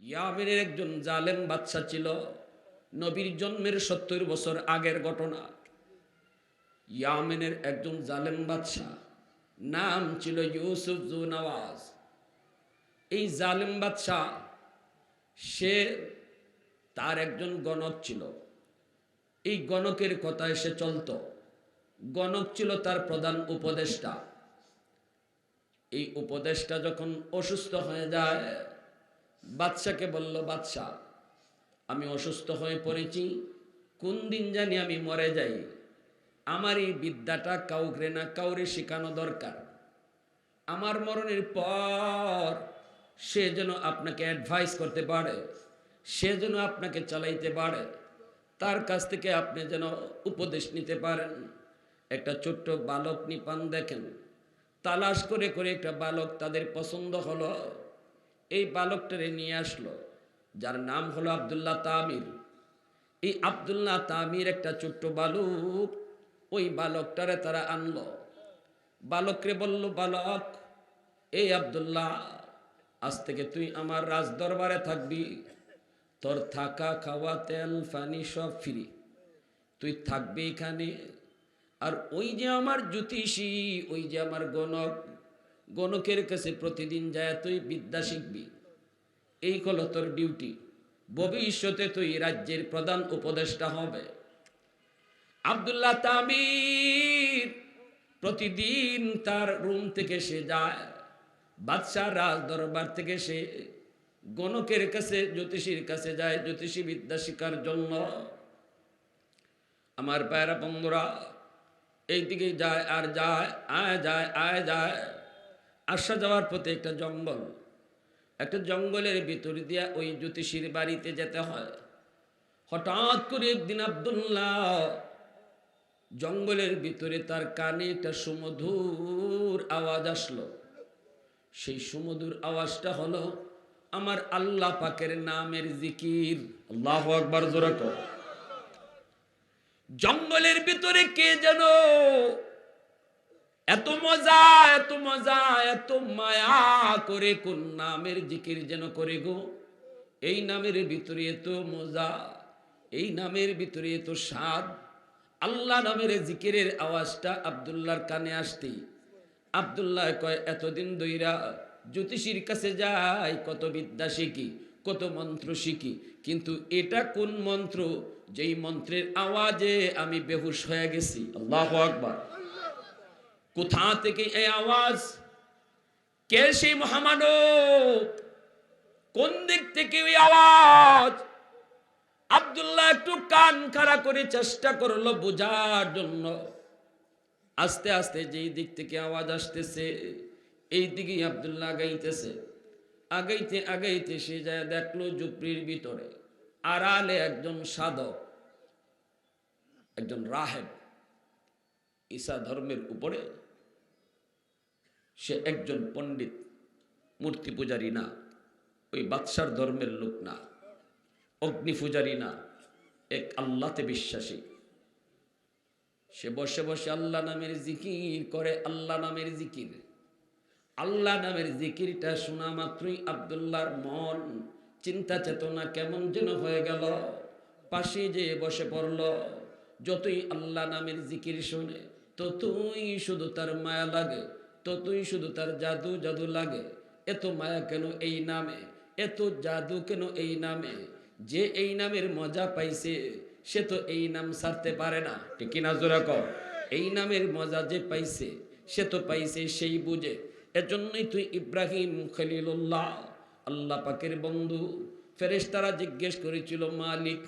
ইয়ামিনের একজন জালেম বাচ্চা ছিল। নবীর জন্মের সত্তর বছর আগের ঘটনা। ইয়ামিনের একজন জালেম বাচ্চা নাম ছিল ইউসুফ জু নওয়াজ। এই জালেম বাচ্চা সে তার একজন গণক ছিল। এই গণকের কথায় সে চলতো। গণক ছিল তার প্রধান উপদেষ্টা। এই উপদেশটা যখন অসুস্থ হয়ে যায় বাচ্চাকে বলল বাচ্চা আমি অসুস্থ হয়ে পড়েছি। কোন দিন জানি আমি মরে যাই। আমার এই বিদ্যাটা কাউকে না কাউরে শেখানো দরকার। আমার মরণের পর সে যেন আপনাকে অ্যাডভাইস করতে পারে, সে যেন আপনাকে চালাইতে পারে। তার কাছ থেকে আপনি যেন উপদেশ নিতে পারেন। একটা ছোট্ট বালক নিপান দেখেন। তালাশ করে করে একটা বালক তাদের পছন্দ হলো। এই বালকটারে নিয়ে আসলো, যার নাম হলো আবদুল্লাহ তামির। এই আবদুল্লাহ তামির একটা ছোট্ট বালক, ওই বালকটারে তারা আনলো। বালকরে বলল, বালক, এই আবদুল্লাহ, আজ থেকে তুই আমার রাজ দরবারে থাকবি। তোর থাকা খাওয়া, তেল ফানি সব ফ্রি। তুই থাকবি এখানে। আর ওই যে আমার জ্যোতিষী, ওই যে আমার গণক গণকের কাছে প্রতিদিন যায়, তুই বিদ্যা শিখবি। এই হলো তোর ডিউটি। ভবিষ্যতে তুই রাজ্যের প্রধান উপদেষ্টা হবে। আবদুল্লাহ তামির প্রতিদিন তার রুম থেকে সে যায়, বাদশাহ রাজ দরবার থেকে সে গণকের কাছে, জ্যোতিষীর কাছে যায়, জ্যোতিষী বিদ্যা শিকার জন্য। আমার পায়রা বন্ধুরা, এইদিকে যায়, আর যায়, আয় যায় আয় যায়। আসা যাওয়ার পথে একটা জঙ্গল। একটা জঙ্গলের ভিতর দিয়া ওই জ্যোতিষীর বাড়িতে যেতে হয়। হঠাৎ করে একদিন আবদুল্লাহ জঙ্গলের ভিতরে তার কানে একটা সুমধুর আওয়াজ আসলো। সেই সুমধুর আওয়াজটা হলো, আমার আল্লাহ পাকের নামের জিকির। আল্লাহ আকবার, জোরা জঙ্গলের ভিতরে কে যেন এত মজা এত মজা, এত মায়া করে কোন নামের জিকির যেন করে গো? এই নামের ভিতরে এত মজা, এই নামের ভিতরে এত স্বাদ। আল্লাহ নামের জিকিরের আওয়াজটা আবদুল্লাহর কানে আসতেই। আবদুল্লাহ কয়, এতদিন দইরা জ্যোতিষীর কাছে যাই, কত বিদ্যা শিখি, কত মন্ত্র শিখি, কিন্তু এটা কোন মন্ত্র? যেই মন্ত্রের আওয়াজে আমি বেহুশ হয়ে গেছি। আল্লাহ আকবার। কোথা থেকে এই আওয়াজ? কে সেই মহামানব? কোন দিক থেকে ওই আওয়াজ? আব্দুল্লাহ একটু কান খাড়া করে চেষ্টা করল বোঝার জন্য। আস্তে আস্তে যেই দিক থেকে আওয়াজ আসতেছে, এই দিকেই আবদুল্লাহ আগাইতেছে। আগাইতে আগাইতে সে যায় দেখল জুপড়ির ভিতরে আড়ালে একজন সাধক, একজন রাহেব। ঈসা ধর্মের উপরে সে একজন পণ্ডিত, মূর্তি পূজারী না, ওই বাদশার ধর্মের লোক না, অগ্নি পূজারী না, এক আল্লাতে বিশ্বাসী। সে বসে বসে আল্লাহ নামের জিকির করে, আল্লাহ নামের জিকির। আল্লাহ নামের জিকিরটা শোনা মাত্রই আবদুল্লাহর মন চিন্তা চেতনা কেমন যেন হয়ে গেল। পাশে যে বসে পড়ল, যতই আল্লাহ নামের জিকির শোনে, ততই শুধু তার মায়া লাগে। ততই শুধু তার জাদু জাদু লাগে। এত মায়া কেন এই নামে? এত জাদু কেন এই নামে? যে এই নামের মজা পাইছে, সে তো এই নাম সারতে পারে না। ঠিক না জোরা কর এই নামের মজা যে পাইছে, সে তো পাইছে সেই বুঝে। এজন্যই তুই ইব্রাহিম খলিলুল্লাহ, আল্লাহ পাকের বন্ধু। ফেরেশতারা জিজ্ঞেস করেছিল, মালিক,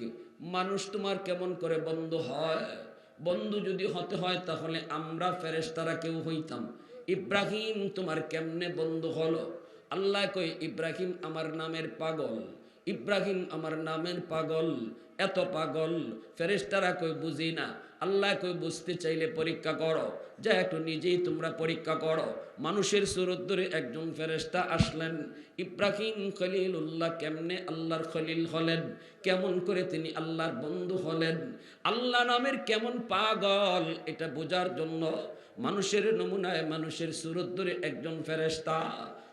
মানুষ তোমার কেমন করে বন্ধু হয়? বন্ধু যদি হতে হয়, তাহলে আমরা ফেরেশতারা কেউ হইতাম। ইব্রাহিম, তোমার কেমনে বন্ধু হলো? আল্লাহ কই ইব্রাহিম আমার নামের পাগল, ইব্রাহিম আমার নামের পাগল, এত পাগল। ফেরেস্তারা কই বুঝি না। আল্লাহ কই বুঝতে চাইলে পরীক্ষা করো। যা একটু নিজেই তোমরা পরীক্ষা করো। মানুষের সুরত ধরে একজন ফেরেস্তা আসলেন। ইব্রাহিম খলিল উল্লাহ কেমনে আল্লাহর খলিল হলেন? কেমন করে তিনি আল্লাহর বন্ধু হলেন? আল্লাহ নামের কেমন পাগল, এটা বোঝার জন্য মানুষের নমুনায়, মানুষের সুরত ধরে একজন ফেরেস্তা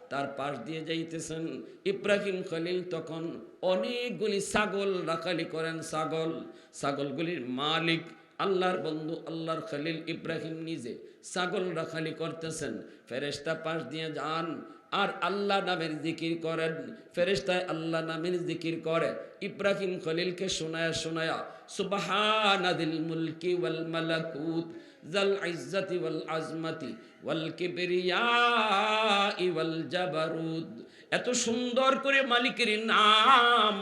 তার পাশ দিয়ে যাইতেছেন। ইব্রাহিম খলিল তখন অনেকগুলি ছাগল রাখালি করেন। ছাগল, ছাগলগুলির মালিক আল্লাহর বন্ধু আল্লাহর খলিল ইব্রাহিম নিজে ছাগল রাখালি করতেছেন। ফেরেস্তা পাশ দিয়ে যান। আর আল্লাহ নামের জিকির করেন, ফেরেশতায় আল্লাহ নামের জিকির করে। ইব্রাহিম খলিলকে শোনায়া শোনায়া, সুবহানাদিল মুলকি ওয়াল মালাকুত জাল ইজ্জতি ওয়াল আজমাতি ওয়াল কিবরিয়াই ওয়াল জাবারুদ। এত সুন্দর করে মালিকের নাম,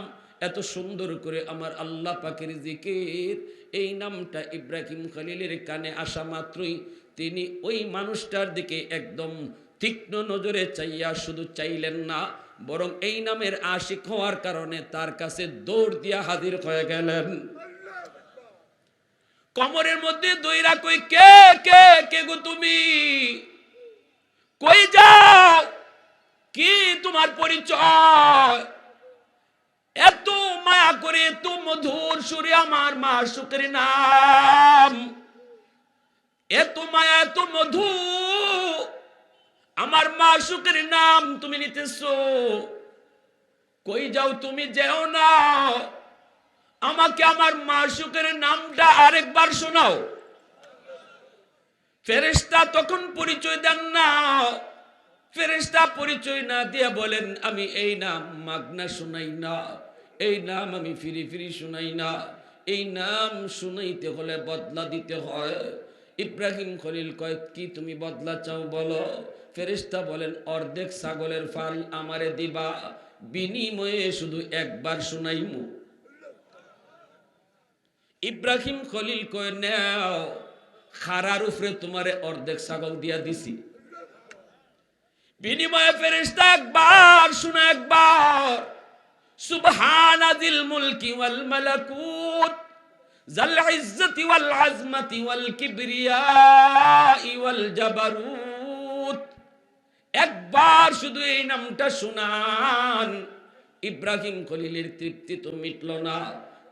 এত সুন্দর করে আমার আল্লাহ পাকের জিকির। এই নামটা ইব্রাহিম খলিলের কানে আসা মাত্রই তিনি ওই মানুষটার দিকে একদম তীক্ষ্ণ নজরে চাইয়া শুধু চাইলেন না, বরং এই নামের আশিক হওয়ার কারণে তার কাছে দৌড় দিয়া হাজির হয়ে গেলেন। কমরের মধ্যে দইরা কই, কে কে কে গো তুমি? কই যাও? কি তোমার পরিচয়? এত মায়া করে এত মধুর সুরে আমার মা সুখের নাম। এত মায়া, এত মধু আমার মা সুখের নাম তুমি নিতেছ। কই যাও তুমি যেও না। আমাকে আমার মা সুখের নামটা আরেকবার শোনাও। ফেরেশতা তখন পরিচয় দেন না। ফেরেশতা পরিচয় না দিয়ে বলেন, আমি এই নাম মাগনা শুনাই না। এই নাম আমি ফিরি ফিরি শুনাই না। এই নাম শুনাইতে হলে বদলা দিতে হয়। ইব্রাহিম খলিল কয় কি তুমি বদলা চাও বলো? ফেরেশতা বলেন, অর্ধেক ছাগলের ফাল আমারে দিবা। বিনিময়ে শুধু একবার শুনাইমু। ইব্রাহিম খলিল কয়, নেও, খারার উপরে তোমারে অর্ধেক ছাগল দিয়া দিছি। বিনিময়ে ফেরেশতা একবার শুনে একবার, সুবহানাদিল মুলকি ওয়াল মালাকুত জাল ইজ্জতি ওয়াল আজমাতি ওয়াল কিবরিয়াই ওয়াল জাবারুত। একবার শুধু এই নামটা শুনান। ইব্রাহিম খলিলের তৃপ্তি তো মিটল না।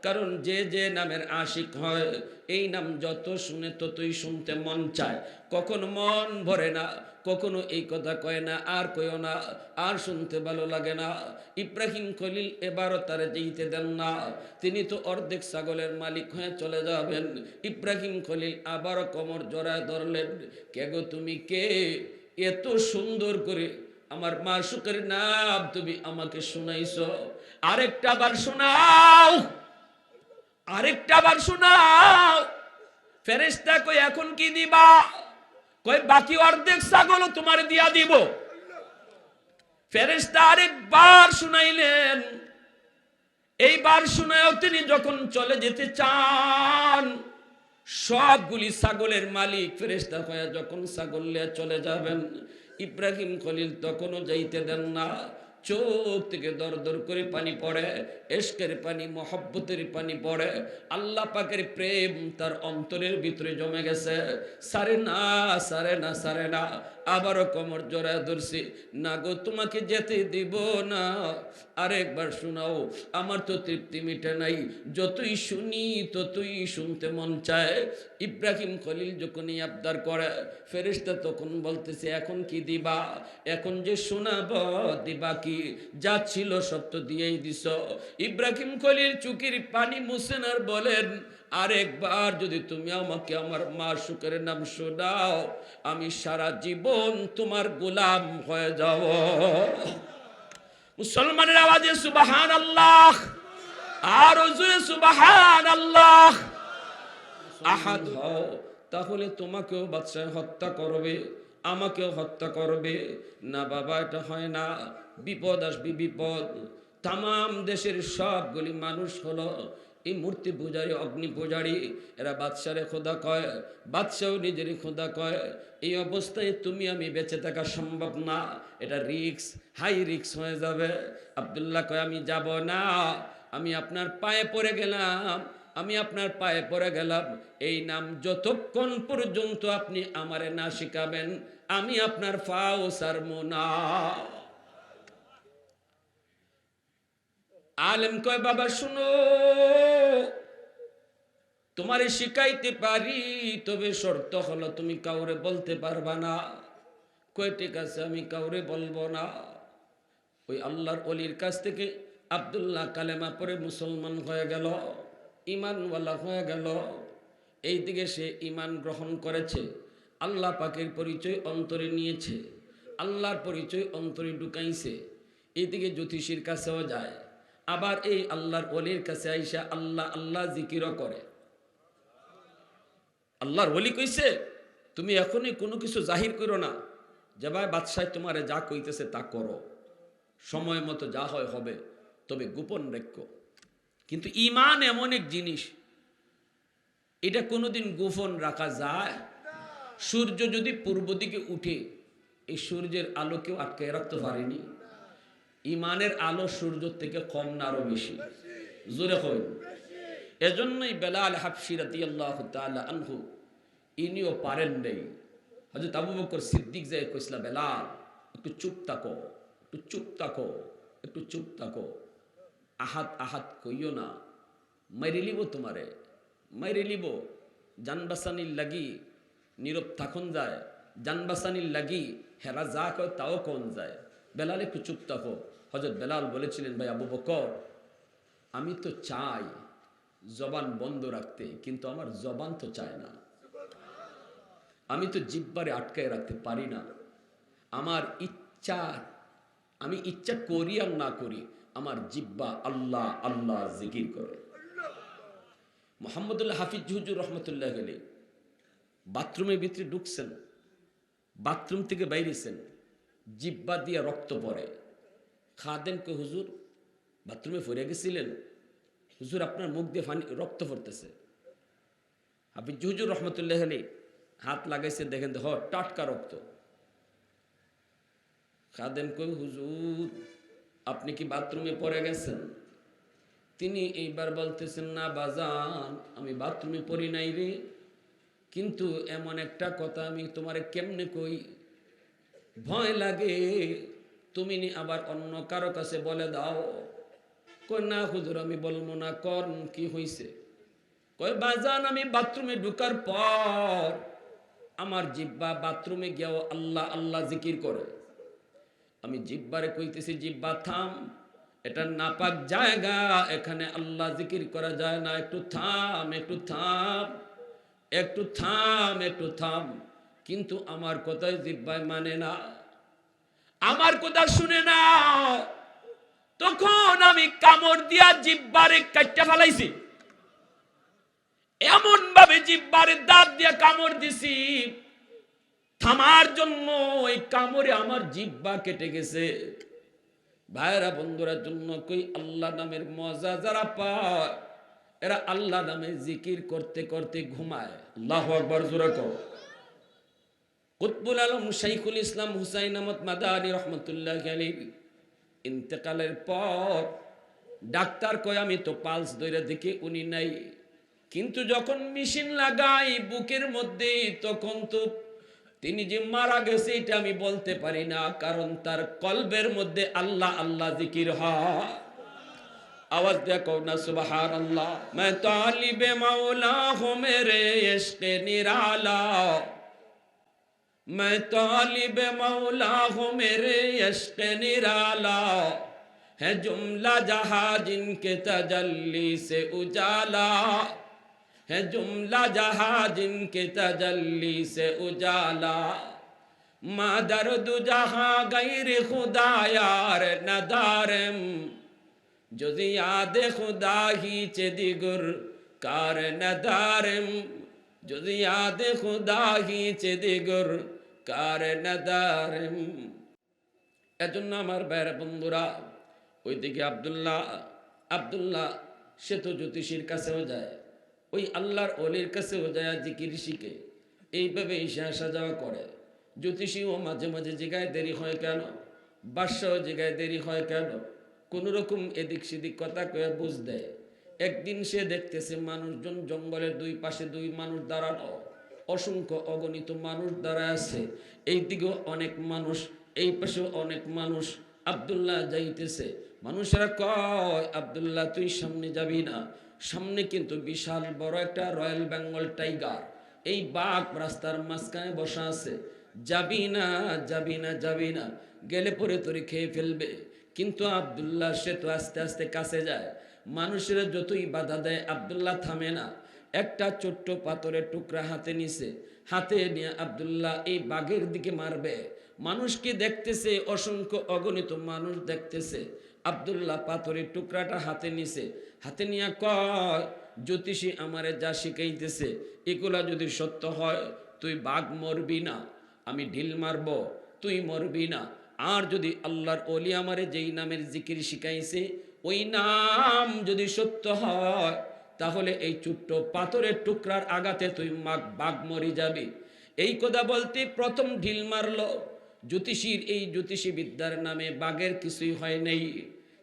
কারণ যে যে নামের আশিক হয়, এই নাম যত শুনে ততই শুনতে মন চায়। কখনো মন ভরে না, কখনো এই কথা কয় না, আর কয়ও না, আর শুনতে ভালো লাগে না। ইব্রাহিম খলিল এবারও তারে যেতে দেন না। তিনি তো অর্ধেক ছাগলের মালিক হয়ে চলে যাবেন। ইব্রাহিম খলিল আবারও কোমর জড়ায় ধরলেন। কে গো তুমি কে? এত সুন্দর করে আমার মা সুখের নাম তুমি আমাকে শুনাইছো। আরেকটা বার শোনাও। আরেকটা বার শোনাও। ফেরেশতা কই এখন কি দিবা? কই বাকি অর্ধেক ছাগল তোমার দিয়া দিব। ফেরেশতা আরেকবার শুনাইলেন। এইবার শুনাও তিনি যখন চলে যেতে চান সবগুলি ছাগলের মালিক ফেরেস্তা হয়ে যখন ছাগল নিয়ে চলে যাবেন, ইব্রাহিম খলিল তখনও যাইতে দেন না। চোখ থেকে দর দর করে পানি পড়ে, এশকের পানি, মহব্বতের পানি পড়ে। আল্লাহ পাকের প্রেম তার অন্তরের ভিতরে জমে গেছে। সারে না সারে না সারে না। আবারও কোমর জোড়ায় ধরছি। না গো, তোমাকে যেতে দিব না। আরেকবার শোনাও, আমার তো তৃপ্তি মিটে নাই। যতই শুনি, ততই শুনতে মন চায়। ইব্রাহিম খলিল যখনই আবদার করে, ফেরেশতা তখন বলতেছে, এখন কি দিবা? এখন যে শোনাব, দিবা কি? যা ছিল তো দিয়েই দিস ইব্রাহিম খলিল চুকির পানি মুছেন আর বলেন আরেকবার যদি তুমি আমাকে আমার মা সুখের নাম শোনাও, আমি সারা জীবন তোমার গোলাম হয়ে যাব। মুসলমানের আওয়াজে সুবাহান আল্লাহ আর জুড়ে সুবাহান আল্লাহ আহাদ হও, তাহলে তোমাকেও বাচ্চায় হত্যা করবে, আমাকেও হত্যা করবে। না বাবা, এটা হয় না, বিপদ আসবে বিপদ। তাম দেশের সবগুলি মানুষ হলো এই মূর্তি পূজারী, অগ্নি পূজারী, এরা বাদশারে খোদা কয়, বাদশাও নিজেরই খোদা কয়, এই অবস্থায় তুমি আমি বেঁচে থাকা সম্ভব না, এটা রিক্স হাই রিক্স হয়ে যাবে। আবদুল্লাহ কয়, আমি যাব না, আমি আপনার পায়ে পড়ে গেলাম, আমি আপনার পায়ে পড়ে গেলাম, এই নাম যতক্ষণ পর্যন্ত আপনি আমারে না শিখাবেন, আমি আপনার ফাও সারমো না। আলেম কয়, বাবা, শুনো। তোমারে শিখাইতে পারি, তবে শর্ত হলো তুমি কাউরে বলতে পারবা না। কয়, ঠিক আছে, আমি কাউরে বলব না। ওই আল্লাহর অলির কাছ থেকে আব্দুল্লাহ কালেমা পরে মুসলমান হয়ে গেল ইমানওয়ালা হয়ে গেল। এই দিকে সে ইমান গ্রহণ করেছে। আল্লাহ পাকের পরিচয় অন্তরে নিয়েছে। আল্লাহর পরিচয় অন্তরে ঢুকাইছে। এইদিকে জ্যোতিষীর কাছেও যায়। আবার এই আল্লাহর অলির কাছে আইসা আল্লাহ আল্লাহ জিকিরও করে। আল্লাহর অলি কইছে, তুমি এখনই কোনো কিছু জাহির করো না। যে ভাই, বাদশাহ তোমারে যা কইতেছে তা করো। সময় মতো যা হয় হবে, তবে গোপন রেখো। কিন্তু ইমান এমন এক জিনিস, এটা কোনোদিন গোপন রাখা যায়। সূর্য যদি পূর্ব দিকে উঠে, এই সূর্যের আলোকেও আটকে রাখতে পারেনি। ইমানের আলো সূর্য থেকে কম না আরও বেশি? জোরে হয় এজন্যই বেলাল হাফসিরাতি আল্লাহ আনহু, ইনিও পারেন নেই। হজরত আবু বকর সিদ্দিক যায় কইসলা, বেলাল, একটু চুপ থাকো, একটু চুপ থাকো, একটু চুপ থাকো। আহাত আহাত কইও না। মাইরে লিব তোমারে, মাইরে লিব। জানবাসানির লাগি নীরব থাকুন যায় জানবাসানির লাগি হেরা যা কয় তাও কোন যায়। বেলাল, একটু চুপ থাকো। হজরত বেলাল বলেছিলেন, ভাই আবু বকর, আমি তো চাই জবান বন্ধ রাখতে, কিন্তু আমার জবান তো চায় না। আমি তো জিব্বারে আটকায় রাখতে পারি না। আমার ইচ্ছা, আমি ইচ্ছা করি আর না করি, আমার জিব্বা আল্লাহ আল্লাহ জিকির করে। মোহাম্মদুল্লাহ হাফিজ হুজুর রহমতুল্লাহ গেলে বাথরুমের ভিতরে ঢুকছেন, বাথরুম থেকে বাইরেছেন, জিব্বা দিয়ে রক্ত পড়ে। খাদেন কে হুজুর, বাথরুমে ফিরে গেছিলেন। হুজুর আপনার মুখ দিয়ে ফানি রক্ত পড়তেছে। হাফিজ, হুজুর, রহমতুল্লাহ আলী হাত লাগাইছে, দেখেন হ টাটকা রক্ত। খাদেন কই, হুজুর, আপনি কি বাথরুমে পড়ে গেছেন? তিনি এইবার বলতেছেন, না বাজান, আমি বাথরুমে পড়ি নাই রে। কিন্তু এমন একটা কথা আমি তোমারে কেমনে কই? ভয় লাগে। তুমি নি আবার অন্য কারও কাছে বলে দাও। কই না হুজুর, আমি বলব না কর কি হইছে? কয়, বাজান, আমি বাথরুমে ঢুকার পর আমার জিব্বা বাথরুমে গিয়েও আল্লাহ আল্লাহ জিকির করে। আমি জিব্বারে কইতেছি, জিব্বা, থাম, এটা নাপাক জায়গা, এখানে আল্লাহ জিকির করা যায় না। একটু থাম একটু থাম একটু থাম একটু থাম। কিন্তু আমার কথায় জিব্বায় মানে না। আমার কথা শুনে না। তখন আমি কামড় দিয়া জিব্বারে কাটটা ফেলাইছি। এমন ভাবে জিব্বারে দাঁত দিয়া কামড় দিছি। থামার জন্য ওই কামড়ে আমার জিব্বা কেটে গেছে। ভাইরা বন্ধুরা, জন্য কই আল্লাহ নামের মজা যারা পায়, এরা আল্লাহ নামে জিকির করতে করতে ঘুমায়। আল্লাহ আকবর, জোরে কর কুতবুল আলম শাইখুল ইসলাম হুসাইন আহমদ মাদানী রহমতুল্লাহ আলী ইন্তেকালের পর ডাক্তার কয়, আমি তো পালস ধরে দেখি উনি নাই। কিন্তু যখন মেশিন লাগাই বুকের মধ্যে, তখন তো তিনি যে মারা গেছে, এটা আমি বলতে পারি না। কারণ তার কলবের মধ্যে আল্লাহ আল্লাহ জিকির হ আওয়াজ দেখো না সুবাহার আল্লাহ মে তালিবে মাওলা হোমে রে ইশকে নিরালা। میں طالب مولا ہوں میرے عشق نرالا ہے جملہ جہاں جن کے تجلی سے اجالا ہے جملہ جہاں جن کے تجلی سے اجالا مادر درد جہاں غیر خدا یار ندارم جو یاد خدا ہی چے دیگر کار ندارم جو زیاد خدا ہی چے دیگر কার নদারম এজন্য আমার বাইরে বন্ধুরা, ওইদিকে আবদুল্লাহ আবদুল্লাহ, সে তো জ্যোতিষীর কাছেও যায়। ওই আল্লাহর অলির কাছেও যায়, জিকির শিখে। এইভাবে ঈশা আসা যাওয়া করে। জ্যোতিষীও মাঝে মাঝে জিগায় দেরি হয় কেন? বাদশাহ জিগায় দেরি হয় কেন? কোন রকম এদিক সেদিক কথা কয়ে বুঝ দেয়। একদিন সে দেখতেছে মানুষজন জঙ্গলের দুই পাশে দুই মানুষ দাঁড়ানো অসংখ্য অগণিত মানুষ দাঁড়ায় আছে। এই দিকেও অনেক মানুষ, এই পাশেও অনেক মানুষ। আবদুল্লাহ যাইতেছে। মানুষেরা কয়, আবদুল্লাহ, তুই সামনে যাবি না। সামনে কিন্তু বিশাল বড় একটা রয়্যাল বেঙ্গল টাইগার। এই বাঘ রাস্তার মাঝখানে বসা আছে। যাবি না যাবি না যাবি না। গেলে পরে তোরে খেয়ে ফেলবে। কিন্তু আবদুল্লাহ, সে তো আস্তে আস্তে কাছে যায়। মানুষেরা যতই বাধা দেয়, আবদুল্লাহ থামে না। একটা ছোট্ট পাথরের টুকরা হাতে নিছে। হাতে নিয়ে আবদুল্লাহ এই বাঘের দিকে মারবে। মানুষকে দেখতেছে? অসংখ্য অগণিত মানুষ দেখতেছে। আবদুল্লাহ পাথরের টুকরাটা হাতে নিছে। হাতে নিয়ে কয়, জ্যোতিষী আমারে যা শিখাইতেছে, এগুলা যদি সত্য হয়, তুই বাঘ মরবি না। আমি ঢিল মারব, তুই মরবি না। আর যদি আল্লাহর অলি আমারে যেই নামের জিকির শিখাইছে, ওই নাম যদি সত্য হয় তাহলে এই ছোট্ট পাথরের টুকরার আঘাতে তুই মাগ বাঘ মরি যাবি। এই কথা বলতে প্রথম ঢিল মারলো। জ্যোতিষীর এই জ্যোতিষী বিদ্যার নামে বাঘের কিছুই হয় নাই।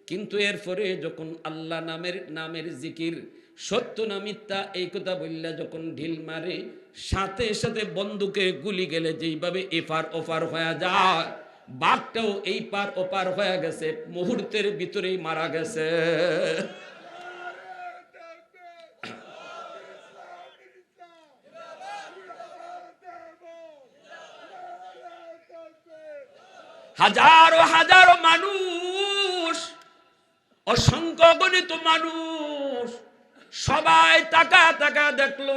কিন্তু এরপরে যখন আল্লাহ নামের নামের জিকির, সত্য না মিথ্যা, এই কথা বললে যখন ঢিল মারে, সাথে সাথে বন্দুকে গুলি গেলে যেইভাবে এফার ওফার হয়ে যায়। বাঘটাও এই পার ওপার হয়ে গেছে, মুহূর্তের ভিতরেই মারা গেছে। হাজারো হাজারো মানুষ, অসংখ্য গণিত মানুষ, সবাই তাকা তাকা দেখল,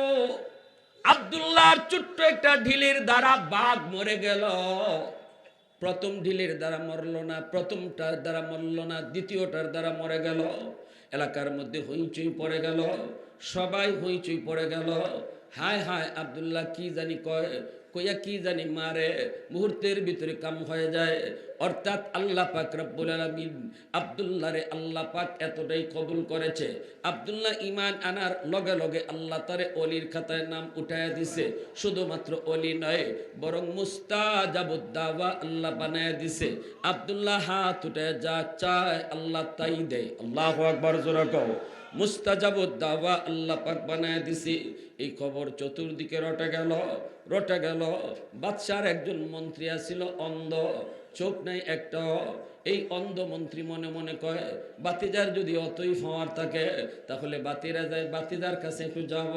আবদুল্লাহর ছোট্ট একটা ঢিলের দ্বারা বাঘ মরে গেল। প্রথম ঢিলের দ্বারা মরলো না, প্রথমটার দ্বারা মরলো না, দ্বিতীয়টার দ্বারা মরে গেল। এলাকার মধ্যে হইচই পড়ে গেল, সবাই হইচই পড়ে গেল। হায় হায় আবদুল্লাহ কি জানি কয় কইয়া কি জানি মারে, মুহূর্তের ভিতরে কাম হয়ে যায়। অর্থাৎ আল্লাহ পাক রব্বুল আলামিন আব্দুল্লাহরে আল্লাহ পাক এতটাই কবুল করেছে। আব্দুল্লাহ ইমান আনার লগে লগে আল্লাহ তারে অলির খাতায় নাম উঠায় দিছে। শুধুমাত্র অলি নয়, বরং মুস্তাজাবুদ্দাওয়া আল্লাহ বানায় দিছে। আব্দুল্লাহ হাত উঠে যা চায় আল্লাহ তাই দেয়। আল্লাহু আকবার, জোরে কও। মুস্তাজাবুদ্দাওয়া আল্লাহ পাক বানায় দিছে। এই খবর চতুর্দিকে রটে গেল। রটে গেল বাচ্চার একজন মন্ত্রী আছিল অন্ধ, চোখ নাই একটা। এই অন্ধ মন্ত্রী মনে মনে কয় বাতিজার যদি অতই ফাওয়ার থাকে, তাহলে বাতিরা যায়, বাতিদার কাছে একটু যাব।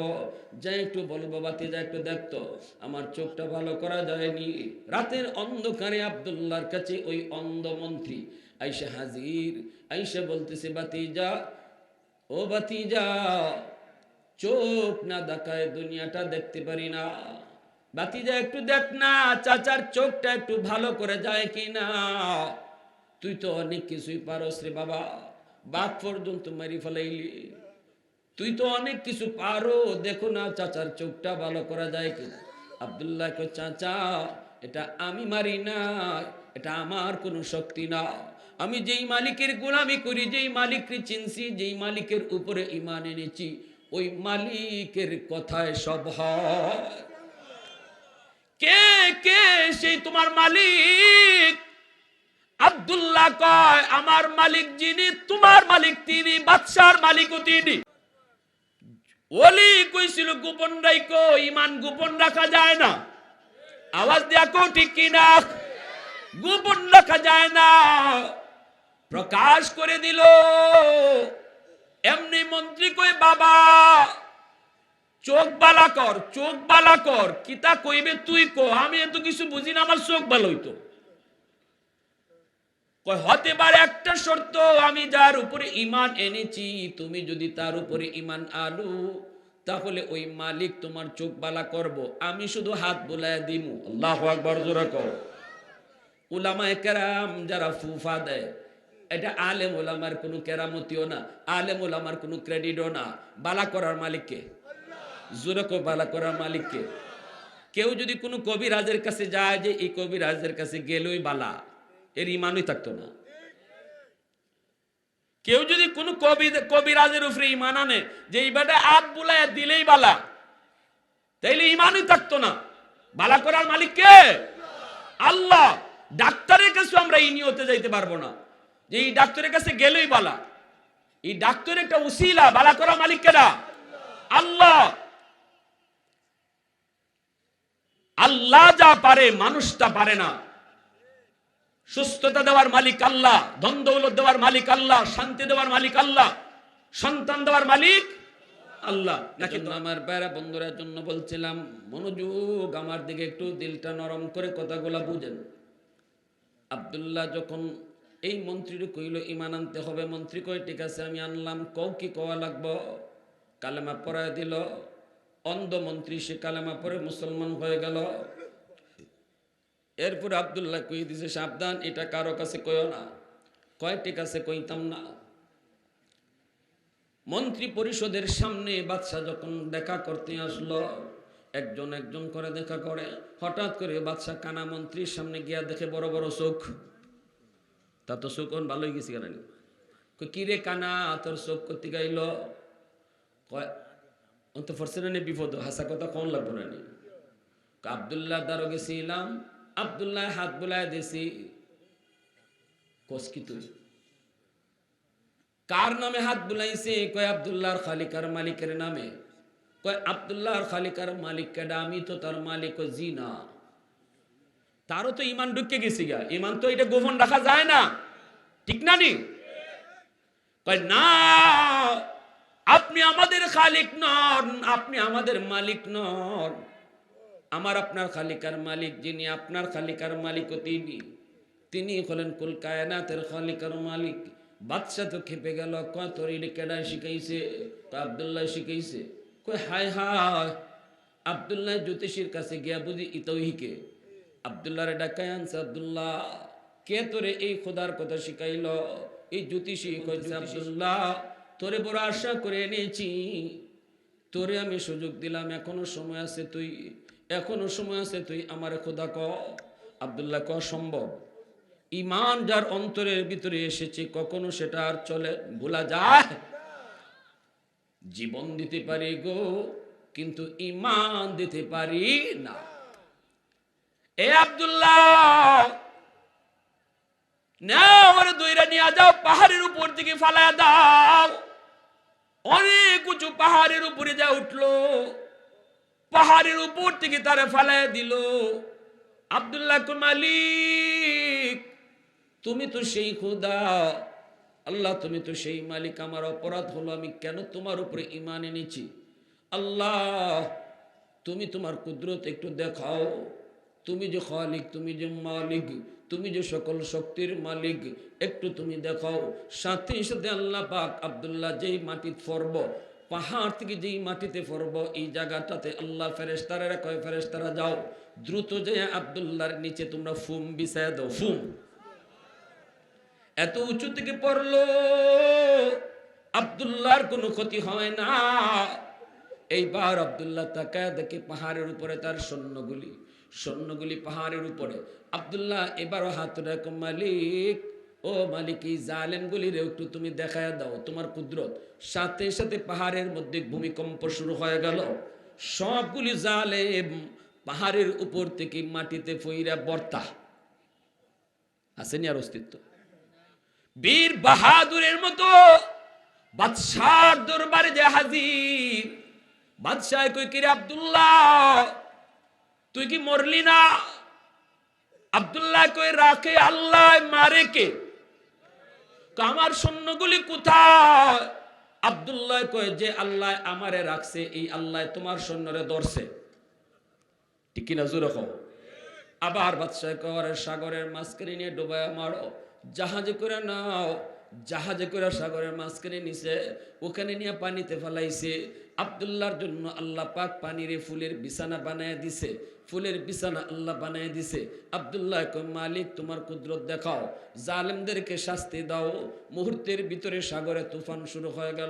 যাই একটু বলব বাতিজা একটু দেখতো, আমার চোখটা ভালো করা যায়নি। রাতের অন্ধকারে আবদুল্লাহর কাছে ওই অন্ধ মন্ত্রী আইসা হাজির। আইসা বলতেছে, বাতিজা, ও বাতিজা, চোখ না দেখায় দুনিয়াটা দেখতে পারি না। বাতিজা একটু দেখ না, চাচার চোখটা একটু ভালো করে যায় কি না তুই তো অনেক কিছুই পারস রে বাবা, বাপ পর্যন্ত মারি ফেলাইলি। তুই তো অনেক কিছু পারো, দেখো না চাচার চোখটা ভালো করা যায় কিনা? আবদুল্লাহ কো চাচা, এটা আমি মারি না, এটা আমার কোনো শক্তি না। আমি যেই মালিকের গোলামি করি, যেই মালিককে চিনছি, যেই মালিকের উপরে ইমান এনেছি, ওই মালিকের কথায় সব হয়। কে কে সেই তোমার মালিক? আব্দুল্লাহ কয়, আমার মালিক যিনি, তোমার মালিক তিনি, বাদশার মালিকও তিনি। ওলি কইছিল, গোপন রাইকো ইমান গোপন রাখা যায় না। আওয়াজ কো ঠিক কিনা গোপন রাখা যায় না। প্রকাশ করে দিল, এমনি মন্ত্রী কই বাবা চোখ বালা কর, চোখ বালা কর। কিতা কইবে তুই কো? আমি এত কিছু বুঝি না, আমার চোখ ভালো হইতো। হতে পারে একটা শর্ত, আমি যার উপরে ইমান এনেছি, তুমি যদি তার উপরে ইমান আলু তাহলে ওই মালিক তোমার চোখ বালা করব। আমি শুধু হাত বোলায় দিমু। আল্লাহ আকবর, জোরে কর উলামায়ে কেরাম যারা ফুফা দেয়, এটা আলেম ওলামার কোনো কেরামতিও না, আলেম ওলামার কোনো ক্রেডিটও না। বালা করার মালিককে। জোরে কো বালা করার মালিককে। কেউ যদি কোনো কবিরাজের কাছে যায় যে, এই কবিরাজের কাছে গেলই বালা। এর ইমানই থাকতো না। কেউ যদি কোনো কবি, কবিরাজের উপরে ইমান আনে, যে, এই বেটা আপ বুলায় দিলেই বালা। তাইলে ইমানই থাকতো না। বালা করার মালিক কে? আল্লাহ। ডাক্তারের কাছে আমরা এই নিয়তে যাইতে পারব না। যে, এই ডাক্তারের কাছে গেলেই বালা। এই ডাক্তার একটা উসিলা, বালা করার মালিক কেনা আল্লাহ। আল্লাহ যা পারে মানুষটা পারে না। সুস্থতা দেওয়ার মালিক আল্লাহ ধন দৌলত দেওয়ার মালিক আল্লাহ শান্তি দেওয়ার মালিক আল্লাহ সন্তান দেওয়ার মালিক আল্লাহ। নাকি আমার বাইরা বন্ধুরা জন্য বলছিলাম মনোযোগ আমার দিকে একটু দিলটা নরম করে কথাগুলা বুঝেন। আব্দুল্লাহ যখন এই মন্ত্রীর কইল ইমান আনতে হবে। মন্ত্রী কই ঠিক আছে আমি আনলাম। কও কি কওয়া লাগবো? কালেমা পড়ায় দিল। অন্ধ মন্ত্রী সে কালেমা পরে মুসলমান হয়ে গেল। এরপর আব্দুল্লাহ কই দিছে, সাবধান, এটা কারও কাছে কইও না। কয় কাছে কইতাম না? মন্ত্রী পরিষদের সামনে বাদশাহ যখন দেখা করতে আসলো, একজন একজন করে দেখা করে। হঠাৎ করে বাদশাহ কানা মন্ত্রীর সামনে গিয়া দেখে বড় বড় চোখ। তা তো চোখ ভালোই গেছি কেন কি রে কানা, তোর চোখ করতে গাইল কয় অন্ত ফরছে না বিপদ, হাসা কথা কোন লাগবো আবদুল্লাহ গেছিলাম, আবদুল্লাহ হাত দিছি। কার নামে হাত বুলাইছে? কয় আব্দুল্লাহর খালিকার মালিকের নামে। কয় আব্দুল্লাহর খালিকার মালিক কেডা আমি তো তার মালিক জি না তারও তো ইমান ঢুকে গেছি গা। ইমান তো এটা গোপন রাখা যায় না। ঠিক না নি? কয় না আপনি আমাদের খালিক নন, আপনি আমাদের মালিক নন। আমার আপনার খালিকার মালিক যিনি, আপনার খালিকার মালিকও তিনি। তিনি হলেন কুল কায়নাতের খালিকার মালিক। বাদশা তো খেপে গেল এটা কেডায় শিখাইছে? কয় আবদুল্লাহ শিখাইছে। কয়, হায় হায়। আবদুল্লাহ জ্যোতিষীর কাছে গিয়া বুঝি ইতৌহিকে আবদুল্লাহরে ডাকায় আনছে আবদুল্লাহ, কে তোরে এই খোদার কথা শিখাইল? এই জ্যোতিষী কইছে আবদুল্লাহ তোরে বড় আশা করে এনেছি। তোরে আমি সুযোগ দিলাম, এখনও সময় আছে তুই, এখনও সময় আছে তুই আমার খোদা ক। আবদুল্লাহ ক, সম্ভব। ইমান যার অন্তরের ভিতরে এসেছে, কখনো সেটা আর চলে, ভোলা যায়। জীবন দিতে পারি গো, কিন্তু ইমান দিতে পারি না। এ আব্দুল্লাহ ওরে দইরা নিয়ে যাও, পাহাড়ের উপর দিকে ফালায় দাও। অনেক উঁচু পাহাড়ের উপরে যা উঠল। পাহাড়ের উপর থেকে তারা ফালায় দিল। আব্দুল্লাহ মালিক, তুমি তো সেই খুদা। আল্লাহ, তুমি তো সেই মালিক। আমার অপরাধ হলো, আমি কেন তোমার উপরে ইমান এনেছি? আল্লাহ, তুমি তোমার কুদরত একটু দেখাও। তুমি যে খালিক, তুমি যে মালিক তুমি যে সকল শক্তির মালিক, একটু তুমি দেখাও। সাথে সাথে আল্লাহ পাক আব্দুল্লাহ যেই মাটি ফরব, পাহাড় থেকে যেই মাটিতে ফরব, এই জায়গাটাতে আল্লাহ ফেরেস্তারা কয় ফেরেস্তারা যাও, দ্রুত যে আব্দুল্লাহর নিচে তোমরা ফুম বিছায় দাও, ফুম। এত উঁচু থেকে পড়ল, আব্দুল্লাহর কোনো ক্ষতি হয় না। এইবার আব্দুল্লাহ তাকায় দেখে পাহাড়ের উপরে তার সৈন্যগুলি সৈন্যগুলি পাহাড়ের উপরে। আব্দুল্লাহ এবারও হাত রাখো, মালিক। ও মালিক, এই জালেমগুলির একটু তুমি দেখায় দাও, তোমার কুদরত। সাথে সাথে পাহাড়ের মধ্যে ভূমিকম্প শুরু হয়ে গেল। সবগুলি জালেম পাহাড়ের উপর থেকে মাটিতে ফইরা বর্তা। আসেনি আর অস্তিত্ব? বীর বাহাদুরের মতো বাদশার দরবারে যে হাজির। বাদশাহ কই কিরে আব্দুল্লাহ? তুই কি মরলি না? আব্দুল্লাহ কই, রাখে আল্লাহ, মারে কে? আমার সৈন্যগুলি কোথায়? আব্দুল্লাহ কয় যে আল্লাহ আমারে রাখছে, এই আল্লাহ তোমার সৈন্যরে ধরছে। ঠিক কিনা জোরে আবার বাদশাহ করার সাগরের মাঝখানে নিয়ে ডুবায় মারো। জাহাজে করে নাও। জাহাজে করে সাগরের মাঝখানে নিছে। ওখানে নিয়ে পানিতে ফেলাইছে। আবদুল্লাহর জন্য আল্লাহ পাক পানিরে ফুলের বিছানা বানায় দিছে। ফুলের বিছানা আল্লাহ বানায় দিছে। আবদুল্লাহ মালিক, তোমার কুদরত দেখাও। জালেমদেরকে শাস্তি দাও। মুহূর্তের ভিতরে সাগরে তুফান শুরু হয়ে গেল।